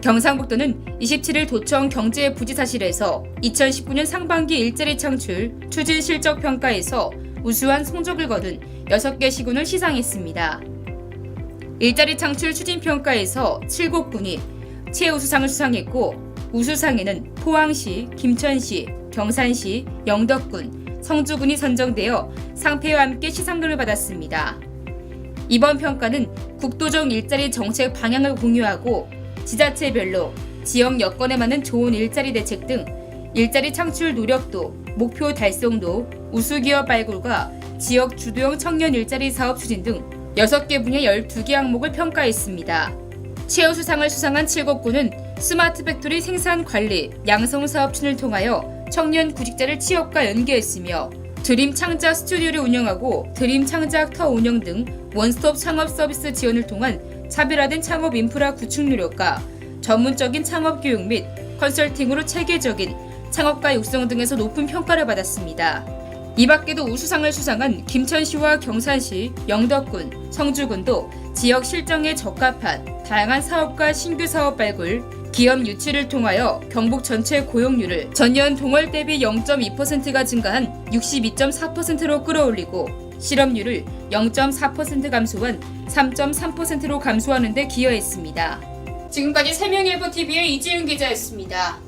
경상북도는 27일 도청 경제부지사실에서 2019년 상반기 일자리 창출 추진 실적 평가에서 우수한 성적을 거둔 6개 시군을 시상했습니다. 일자리 창출 추진 평가에서 7곳군이 최우수상을 수상했고 우수상에는 포항시, 김천시, 경산시, 영덕군, 성주군이 선정되어 상패와 함께 시상금을 받았습니다. 이번 평가는 국도적 일자리 정책 방향을 공유하고 지자체별로 지역 여건에 맞는 좋은 일자리 대책 등 일자리 창출 노력도, 목표 달성도, 우수기업 발굴과 지역 주도형 청년 일자리 사업 추진 등 6개 분야 12개 항목을 평가했습니다. 최우수상을 수상한 7곳군은 스마트 팩토리 생산 관리, 양성 사업 춘을 통하여 청년 구직자를 취업과 연계했으며 드림 창작 스튜디오를 운영하고 드림 창작 터 운영 등 원스톱 창업 서비스 지원을 통한 차별화된 창업 인프라 구축 노력과 전문적인 창업 교육 및 컨설팅으로 체계적인 창업가 육성 등에서 높은 평가를 받았습니다. 이 밖에도 우수상을 수상한 김천시와 경산시, 영덕군, 성주군도 지역 실정에 적합한 다양한 사업과 신규 사업 발굴, 기업 유치를 통하여 경북 전체 고용률을 전년 동월 대비 0.2%가 증가한 62.4%로 끌어올리고 실업률을 0.4% 감소한 3.3%로 감소하는 데 기여했습니다. 지금까지 세명일보 TV의 이지윤 기자였습니다.